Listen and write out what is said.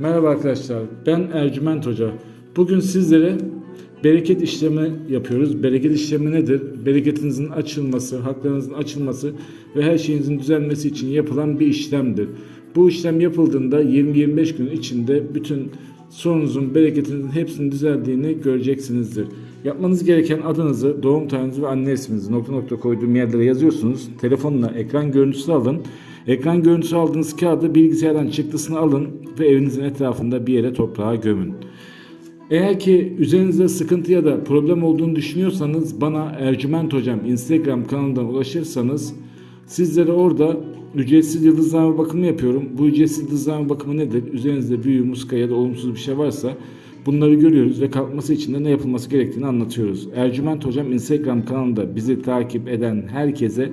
Merhaba arkadaşlar, ben Ercüment Hoca. Bugün sizlere bereket işlemi yapıyoruz. Bereket işlemi nedir? Bereketinizin açılması, haklarınızın açılması ve her şeyinizin düzelmesi için yapılan bir işlemdir. Bu işlem yapıldığında 20-25 gün içinde bütün sorunuzun, bereketinizin hepsinin düzeldiğini göreceksinizdir. Yapmanız gereken adınızı, doğum tarihinizi ve anne isminizi nokta nokta koyduğum yerlere yazıyorsunuz. Telefonla ekran görüntüsü alın. Ekran görüntüsü aldığınız kağıdı bilgisayardan çıktısını alın ve evinizin etrafında bir yere toprağa gömün. Eğer ki üzerinizde sıkıntı ya da problem olduğunu düşünüyorsanız bana Ercüment Hocam Instagram kanalından ulaşırsanız sizlere orada ücretsiz yıldızlama bakımı yapıyorum. Bu ücretsiz yıldızlama bakımı nedir? Üzerinizde büyü, muska ya da olumsuz bir şey varsa bunları görüyoruz ve kalkması için de ne yapılması gerektiğini anlatıyoruz. Ercüment Hocam Instagram kanalında bizi takip eden herkese